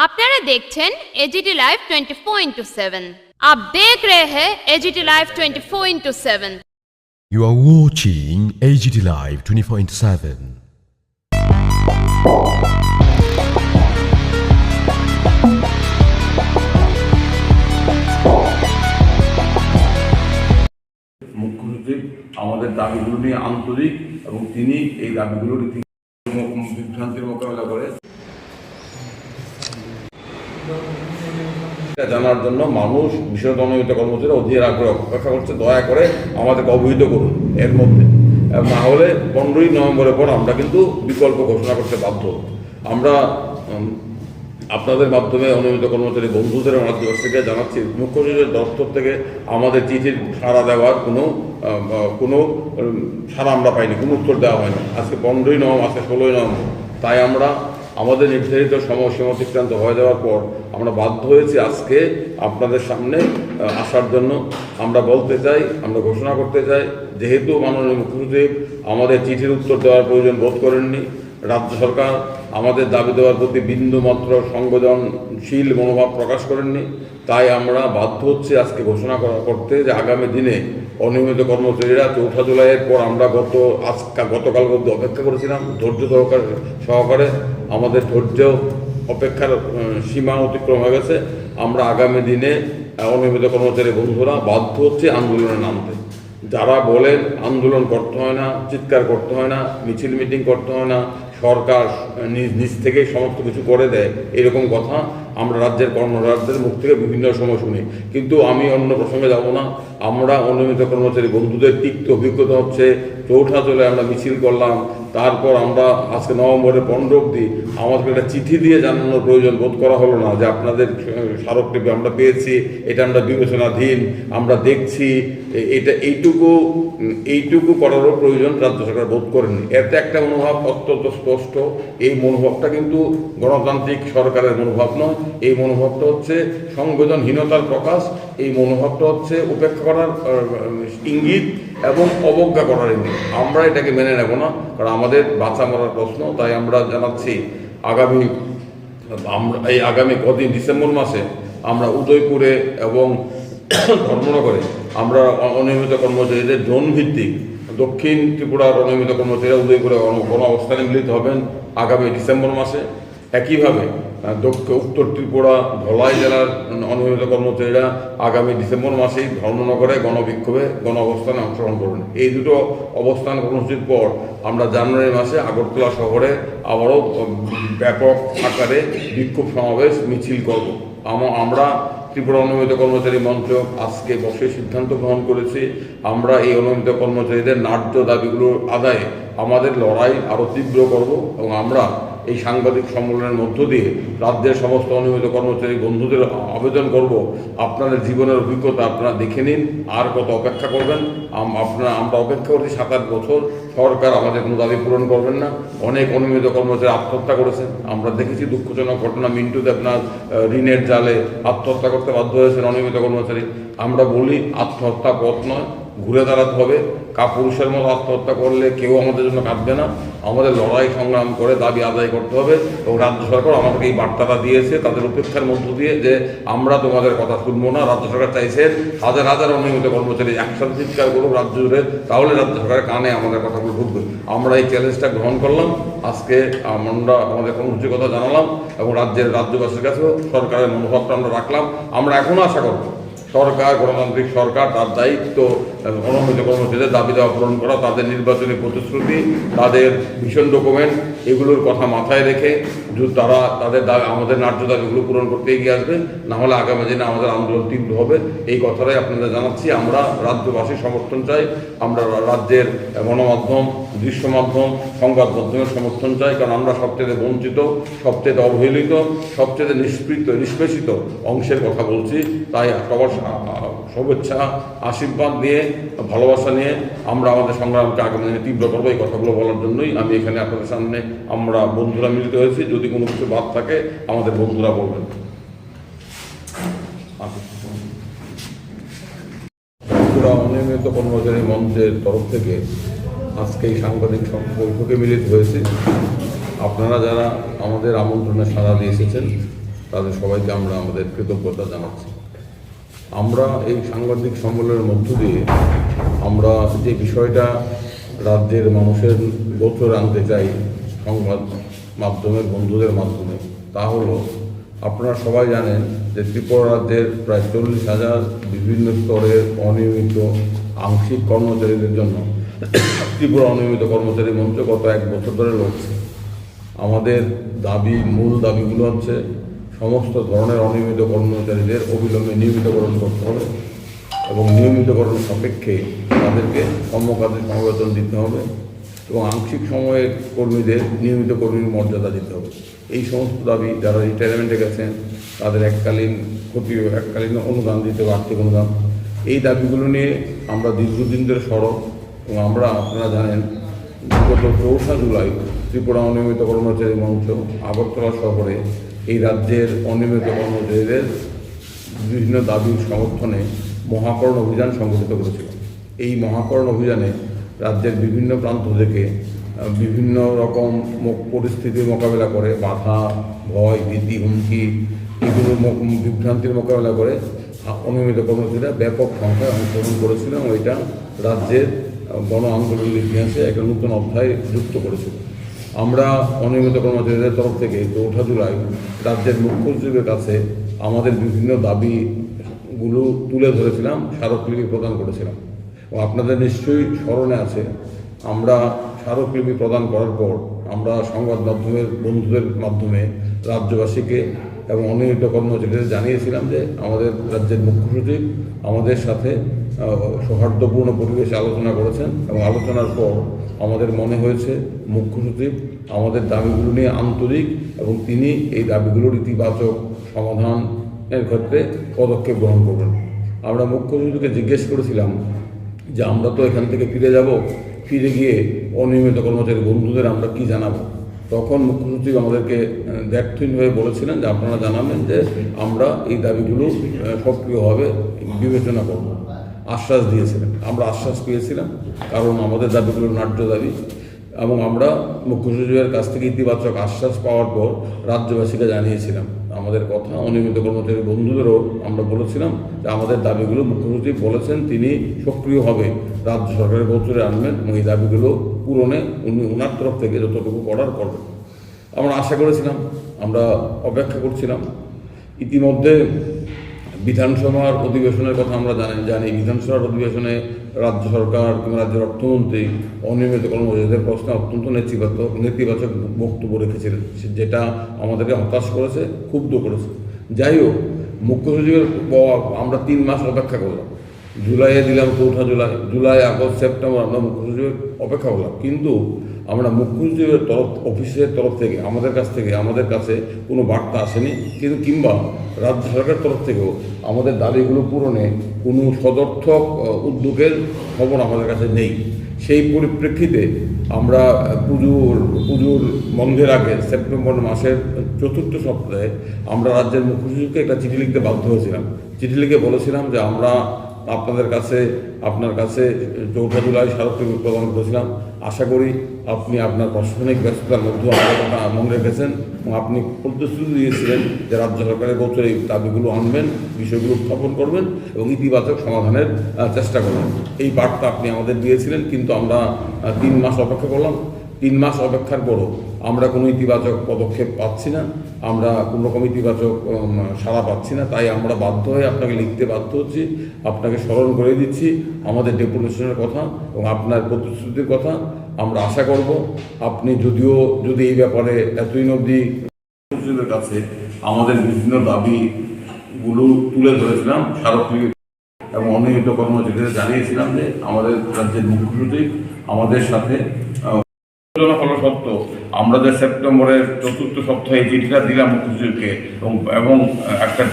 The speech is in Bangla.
আপনারা দেখছেন एजीटी लाइव 24 इंटू सेवन आप देख रहे हैं AGT live 24 into seven You are watching AGT Live 24 into 7. মুখ্য সচিব আমাদের দাবিগুলো নিয়ে আন্তরিক এবং তিনি এই দাবিগুলোর ঠিক বিভ্রান্তির মোকাবেলা করে জানার জন্য মানুষ বিশেষ জনহিত কর্মচারী অধীর আগ্রহ অপেক্ষা করছে। দয়া করে আমাদেরকে অবহিত করুন এর মধ্যে। না হলে পনেরোই নভেম্বরের পর আমরা কিন্তু বিকল্প ঘোষণা করতে বাধ্য আমরা আপনাদের মাধ্যমে অনিয়মিত কর্মচারী বন্ধুদের রাজ্যবাস থেকে জানাচ্ছি। মুখ্য সচিবের দপ্তর থেকে আমাদের চিঠির সাড়া দেওয়ার কোনো কোনো সাড়া আমরা পাইনি, কোনো উত্তর দেওয়া হয়নি। আজকে পনেরোই নভেম্বর, আজকে ষোলোই নভেম্বর। তাই আমরা আমাদের নির্ধারিত সময়সীমা অতিক্রান্ত হয়ে যাওয়ার পর আমরা বাধ্য হয়েছি আজকে আপনাদের সামনে আসার জন্য। আমরা বলতে চাই, আমরা ঘোষণা করতে চাই, যেহেতু মাননীয় মুখ্যমন্ত্রী আমাদের চিঠির উত্তর দেওয়ার প্রয়োজন বোধ করেননি রাজ্য সরকার আমাদের দাবি দেওয়ার প্রতি বিন্দুমাত্র সংবেদনশীল মনোভাব প্রকাশ করেননি। তাই আমরা বাধ্য হচ্ছে আজকে ঘোষণা করা- করতে যে আগামী দিনে অনিয়মিত কর্মচারীরা চৌঠা জুলাইয়ের পর আমরা গত আজকা, গতকাল অবধি অপেক্ষা করেছিলাম। ধৈর্য সহকারে সহকারে আমাদের ধৈর্য অপেক্ষার সীমা অতিক্রম হয়ে গেছে। আমরা আগামী দিনে অনিয়মিত কর্মচারী বন্ধুরা বাধ্য হচ্ছে আন্দোলনে নামতে। যারা বলেন আন্দোলন করতে হয় না, চিৎকার করতে হয় না, মিছিল মিটিং করতে হয় না সরকার নিজ নিজ থেকেই সমস্ত কিছু করে দেয় এরকম কথা আমরা রাজ্যের কর্মরাজ্যের মুখ থেকে বিভিন্ন সময় শুনি। কিন্তু আমি অন্য প্রসঙ্গে যাব না। আমরা অনিয়মিত কর্মচারী বন্ধুদের তিক্ত অভিজ্ঞতা হচ্ছে, চৌঠা চলে আমরা মিছিল করলাম, তারপর আমরা আজকে নভেম্বরের পনেরো অব্দি আমাদেরকে একটা চিঠি দিয়ে জানানোর প্রয়োজন বোধ করা হলো না যে আপনাদের স্মারকলিপি আমরা পেয়েছি, এটা আমরা বিবেচনাধীন, আমরা দেখছি, এটা এইটুকু এইটুকু করারও প্রয়োজন রাজ্য সরকার বোধ করেনি। এতে একটা মনোভাব অত্যন্ত স্পষ্ট। এই মনোভাবটা কিন্তু গণতান্ত্রিক সরকারের মনোভাব নয় এই মনোভাবটা হচ্ছে সংবেদনহীনতার প্রকাশ, এই মনোভাবটা হচ্ছে উপেক্ষা করার ইঙ্গিত এবং অবজ্ঞা করার ইঙ্গিত। আমরা এটাকে মেনে নেব না, কারণ আমাদের বাঁচা মরার প্রশ্ন, তাই আমরা জানাচ্ছি আগামী, আমরা এই আগামী কদিন ডিসেম্বর মাসে আমরা উদয়পুরে এবং ধর্মনগরে আমরা অনিয়মিত কর্মচারীদের জোন ভিত্তিক দক্ষিণ ত্রিপুরার অনিয়মিত কর্মচারীরা উদয়পুরে গণ অবস্থানে মিলিত হবেন আগামী ডিসেম্বর মাসে। একইভাবে আহ, দক্ষ- উত্তর ত্রিপুরা ধলাই জেলার অনিয়মিত কর্মচারীরা আগামী ডিসেম্বর মাসেই ধর্মনগরে গণবিক্ষোভে গণ অবস্থানে অংশগ্রহণ করবেন। এই দুটো অবস্থান কর্মসূচির পর আমরা জানুয়ারি মাসে আগরতলা শহরে আবারও ব্যাপক আকারে বিক্ষোভ সমাবেশ মিছিল করব। আমরা ত্রিপুরা অনিয়মিত কর্মচারী মঞ্চ আজকে বসে সিদ্ধান্ত গ্রহণ করেছি। আমরা এই অনিয়মিত কর্মচারীদের ন্যায্য দাবিগুলোর আদায়ে আমাদের লড়াই আরও তীব্র করব এবং আমরা এই সাংবাদিক সম্মেলনের মধ্য দিয়ে রাজ্যের সমস্ত অনিয়মিত কর্মচারী বন্ধুদের আবেদন করব। আপনাদের জীবনের অভিজ্ঞতা আপনারা দেখে নিন। আর কত অপেক্ষা করবেন? আপনারা, আমরা অপেক্ষা করছি সাত আট বছর। সরকার আমাদের কোনো দাবি পূরণ করবেন না। অনেক অনিয়মিত কর্মচারী আত্মহত্যা করেছেন আমরা দেখেছি দুঃখজনক ঘটনা মিন্টুতে আপনার ঋণের জালে আত্মহত্যা করতে বাধ্য হয়েছেন অনিয়মিত কর্মচারী। আমরা বলি আত্মহত্যা পথ নয়। ঘুরে দাঁড়াতে হবে। কাপুরুষের মতো আত্মহত্যা করলে কেউ আমাদের জন্য কাঁদবে না। আমাদের লড়াই সংগ্রাম করে দাবি আদায় করতে হবে এবং রাজ্য সরকার আমাদেরকে এই বার্তাটা দিয়েছে তাদের উপেক্ষার মধ্য দিয়ে যে আমরা তোমাদের কথা শুনব না। রাজ্য সরকার চাইছে হাজার হাজার অনিয়মিত কর্মচারী একসাথে চিৎকার করুক রাজ্য জুড়ে, তাহলে রাজ্য সরকারের কানে আমাদের কথাগুলো ঢুকবে। আমরা এই চ্যালেঞ্জটা গ্রহণ করলাম। আজকে আমরা আমাদের কর্মসূচির কথা জানালাম এবং রাজ্যের রাজ্যবাসীর কাছেও সরকারের মনোভাবটা আমরা রাখলাম। আমরা এখনও আশা করব সরকার, গণতান্ত্রিক সরকার, তার দায়িত্ব অনুমোদিত কর্মচারীদের দাবি দেওয়া পূরণ করা, তাদের নির্বাচনী প্রতিশ্রুতি, তাদের ভীষণ ডকুমেন্ট, এগুলোর কথা মাথায় রেখে তারা তাদের দাবি, আমাদের ন্যায্য দাবিগুলো পূরণ করতে এগিয়ে আসবে। না হলে আগামী দিনে আমাদের আন্দোলন তীব্র হবে। এই কথাটাই আপনাদের জানাচ্ছি। আমরা রাজ্যবাসীর সমর্থন চাই। আমরা রাজ্যের গণমাধ্যম দৃশ্য মাধ্যম সংবাদ মাধ্যমের সমর্থন চাই। কারণ আমরা সবচেয়ে বঞ্চিত, সবচেয়ে অবহেলিত, সবচেয়ে নিষ্পৃত, নিষ্পেষিত অংশের কথা বলছি। তাই সবার শুভেচ্ছা, আশীর্বাদ নিয়ে ভালোবাসা নিয়ে আমরা আমাদের সংগ্রামকে আগামী দিনে তীব্র করব। এই কথাগুলো বলার জন্যই আমি এখানে আপনাদের সামনে আমরা বন্ধুরা মিলিত হয়েছি। যদি কোনো কিছু বাদ থাকে, আমাদের বন্ধুরা বলবেন। অনিয়মিত কর্মচারী মঞ্চের তরফ থেকে আজকে এই সাংবাদিক বৈঠকে মিলিত হয়েছে। আপনারা যারা আমাদের আমন্ত্রণে সাড়া দিয়ে এসেছেন, তাদের সবাইকে আমরা আমাদের কৃতজ্ঞতা জানাচ্ছি। আমরা এই সাংবাদিক সম্মেলনের মধ্য দিয়ে আমরা যে বিষয়টা রাজ্যের মানুষের গোচর আনতে চাই সংবাদ মাধ্যমের, বন্ধুদের মাধ্যমে, তা হলো আপনারা সবাই জানেন যে ত্রিপুরা রাজ্যের প্রায় চল্লিশ হাজার বিভিন্ন স্তরের অনিয়মিত আংশিক কর্মচারীদের জন্য ত্রিপুরা অনিয়মিত কর্মচারী মঞ্চ গত এক বছর ধরে লড়ছে। আমাদের দাবি, মূল দাবিগুলো হচ্ছে সমস্ত ধরনের অনিয়মিত কর্মচারীদের অবিলম্বে নিয়মিতকরণ করতে হবে এবং নিয়মিতকরণ সাপেক্ষে তাদেরকে কর্মকাজে সমবেতন দিতে হবে এবং আংশিক সময়ের কর্মীদের নিয়মিত কর্মীর মর্যাদা দিতে হবে। এই সমস্ত দাবি যারা রিটায়ারমেন্টে গেছেন, তাদের এককালীন ক্ষতি, এককালীন অনুদান দিতে হবে, আর্থিক অনুদান। এই দাবিগুলো নিয়ে আমরা দীর্ঘদিন ধরে সড়ক এবং আমরা আপনারা জানেন, গত চৌঠা জুলাই ত্রিপুরা অনিয়মিত কর্মচারী মঞ্চ, আগরতলা শহরে এই রাজ্যের অনিয়মিত কর্মচারীদের বিভিন্ন দাবির সমর্থনে মহাকরণ অভিযান সংগঠিত করেছিল। এই মহাকরণ অভিযানে রাজ্যের বিভিন্ন প্রান্ত থেকে বিভিন্ন রকম পরিস্থিতির মোকাবেলা করে, বাধা, ভয়, ভীতি, হুমকি, এগুলো বিভ্রান্তির মোকাবেলা করে অনিয়মিত কর্মচারীরা ব্যাপক সংখ্যায় অংশগ্রহণ করেছিল এবং এটা রাজ্যের গণ আন্দোলনের ইতিহাসে একটা নতুন অধ্যায় যুক্ত করেছিল। আমরা অনিয়মিত কর্মচারীদের তরফ থেকে চৌঠা জুলাই রাজ্যের মুখ্য সচিবের কাছে আমাদের বিভিন্ন দাবিগুলো তুলে ধরেছিলাম, স্মারকলিপি প্রদান করেছিলাম। এবং আপনাদের নিশ্চয়ই স্মরণে আছে, আমরা স্মারকলিপি প্রদান করার পর আমরা সংবাদ মাধ্যমের বন্ধুদের মাধ্যমে রাজ্যবাসীকে এবং অনিয়মিত কর্মচারীদের জানিয়েছিলাম যে আমাদের রাজ্যের মুখ্য সচিব আমাদের সাথে সৌহার্দ্যপূর্ণ পরিবেশে আলোচনা করেছেন এবং আলোচনার পর আমাদের মনে হয়েছে মুখ্য সচিব আমাদের দাবিগুলো নিয়ে আন্তরিক এবং তিনি এই দাবিগুলোর ইতিবাচক সমাধানের ক্ষেত্রে পদক্ষেপ গ্রহণ করবেন। আমরা মুখ্য সচিবকে জিজ্ঞেস করেছিলাম যে আমরা তো এখান থেকে ফিরে যাব, ফিরে গিয়ে অনিয়মিত কর্মচারী বন্ধুদের আমরা কি জানাব? তখন মুখ্যমন্ত্রী আমাদেরকে দ্ব্যর্থহীন হয়ে বলেছিলেন যে আপনারা জানাবেন যে আমরা এই দাবিগুলো সক্রিয়ভাবে বিবেচনা করব। আশ্বাস দিয়েছিলেন। আমরা আশ্বাস পেয়েছিলাম, কারণ আমাদের দাবিগুলো ন্যায্য দাবি। এবং আমরা মুখ্য সচিবের কাছ থেকে ইতিবাচক আশ্বাস পাওয়ার পর রাজ্যবাসীকে জানিয়েছিলাম। আমাদের কথা, অনিয়মিত কর্মচারী বন্ধুদেরও আমরা বলেছিলাম যে আমাদের দাবিগুলো মুখ্য সচিব বলেছেন, তিনি সক্রিয়ভাবে রাজ্য সরকারের গোচরে আনবেন এবং এই দাবিগুলো পূরণে উনি ওনার তরফ থেকে যতটুকু করার করবেন আমরা আশা করেছিলাম, আমরা অপেক্ষা করছিলাম। ইতিমধ্যে বিধানসভার অধিবেশনের কথা আমরা জানি জানি। বিধানসভার অধিবেশনে রাজ্য সরকার কিংবা রাজ্যের অর্থমন্ত্রী অনিয়মিত কর্মচারীদের প্রশ্নে অত্যন্ত নেতিবাচক নেতিবাচক বক্তব্য রেখেছিলেন, যেটা আমাদেরকে হতাশ করেছে, ক্ষুব্ধ করেছে। যাই হোক, মুখ্য সচিবের আমরা তিন মাস অপেক্ষা করলাম। জুলাইয়ে দিলাম চৌঠা জুলাই। জুলাই, আগস্ট, সেপ্টেম্বর আমরা মুখ্য সচিবের অপেক্ষা করলাম। কিন্তু আমরা মুখ্য সচিবের তরফ, অফিসের তরফ থেকে, আমাদের কাছ থেকে, আমাদের কাছে কোনো বার্তা আসেনি। কিন্তু কিংবা রাজ্য সরকারের তরফ থেকেও আমাদের দাবিগুলো পূরণে কোনো সদর্থক উদ্যোগের খবর আমাদের কাছে নেই। সেই পরিপ্রেক্ষিতে আমরা পুজোর পুজোর বন্ধের আগে সেপ্টেম্বর মাসের চতুর্থ সপ্তাহে আমরা রাজ্যের মুখ্য সচিবকে একটা চিঠি লিখতে বাধ্য হয়েছিলাম। চিঠি লিখে বলেছিলাম যে আমরা আপনাদের কাছে, আপনার কাছে চৌঠা জুলাই স্মারকলিপি প্রদান করেছিলাম আশা করি আপনি আপনার প্রশাসনিক ব্যস্ততার মধ্যে কথা মনে রেখেছেন এবং আপনি প্রতিশ্রুতি দিয়েছিলেন যে রাজ্য সরকারের গোচরে এই দাবিগুলো আনবেন, বিষয়গুলো উত্থাপন করবেন এবং ইতিবাচক সমাধানের চেষ্টা করবেন। এই বার্তা আপনি আমাদের দিয়েছিলেন, কিন্তু আমরা তিন মাস অপেক্ষা করলাম। তিন মাস অপেক্ষার পরও আমরা কোনো ইতিবাচক পদক্ষেপ পাচ্ছি না। আমরা কোনো রকম ইতিবাচক সাড়া পাচ্ছি না। তাই আমরা বাধ্য হয়ে আপনাকে লিখতে বাধ্য হচ্ছি। আপনাকে স্মরণ করে দিচ্ছি। আমাদের ডেপুটেশনের কথা এবং আপনার প্রতিশ্রুতির কথা আমরা আশা করব। আপনি যদিও, যদি এই ব্যাপারে এতদিন অবধি কাছে আমাদের বিভিন্ন দাবিগুলো তুলে ধরেছিলাম, স্মারকলিপি এবং অনিয়মিত কর্মচারীদের জানিয়েছিলাম যে আমাদের রাজ্যের মুখ্য সচিব আমাদের সাথে আহ, হলো সত্য। আমরা যে সেপ্টেম্বরের চতুর্থ সপ্তাহে চিঠিটা দিলাম মুখ্যমন্ত্রীকে এবং একটা